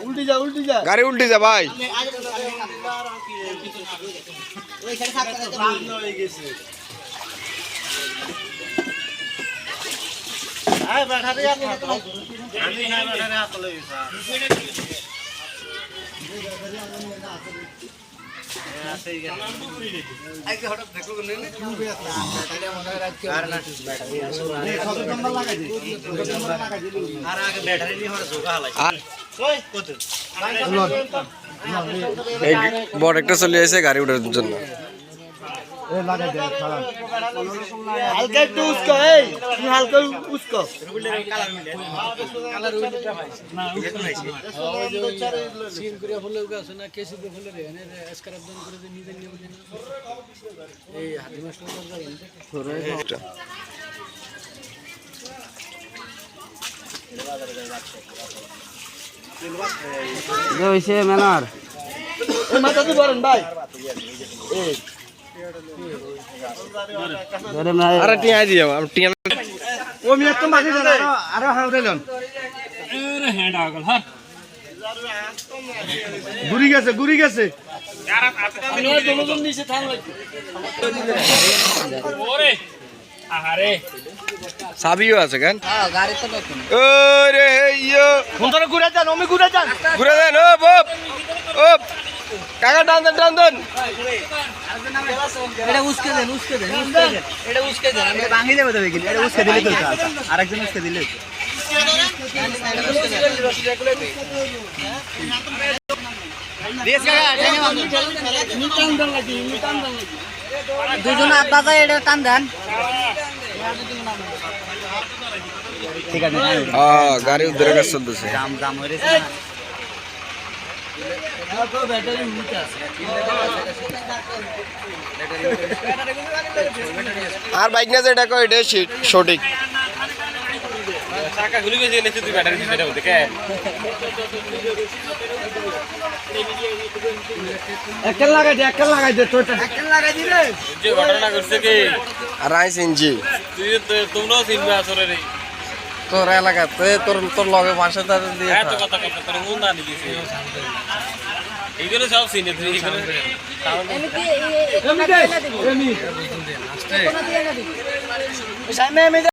উল্টি যা উল্টি যা। গাড়ি উল্টে যা ভাই। হয়ে গেছে এই বড় একটা চলে এসে গাড়ি উঠার জন্য। হালকা একটু উস্কো এই তুমি হালকা এই জানা আরও হাউরে লন গুড়ি গেছে গুড়ি গেছে সাবিও আছে কেন? গাড়ি তো নতুন। ওরে ইয়ো ফোন করে ঘুরে যান আমি ঘুরে যান। ঘুরে দেন ও বপ ও কাকা টান দেন টান দেন। এটা উস্কে দেন উস্কে দেন এটা উস্কে দেন। আমি ভাঙি দেব তো দেখি এটা উস্কে দিলে তো আরেকজন উস্কে দিলে দুজন আব্বা এটা টান দেন। হ্যাঁ গাড়ি উদ্ধারের কাজ চলতেছে। আর বাইক না যেটা কয় এটা সি- সঠিক একটা লাগাই দে একটা লাগাই দে তোরটা আর আইস ইঞ্জি তোমরাও চিনবে আসলে রে তোর এলাকাতে তোর তোর লগে তাদের দিয়ে এত কথা কথা তোর মন না নিয়েছে এইগুলো সব চিনে তুই এগুলো এমি দে এমি সামনে এমি দে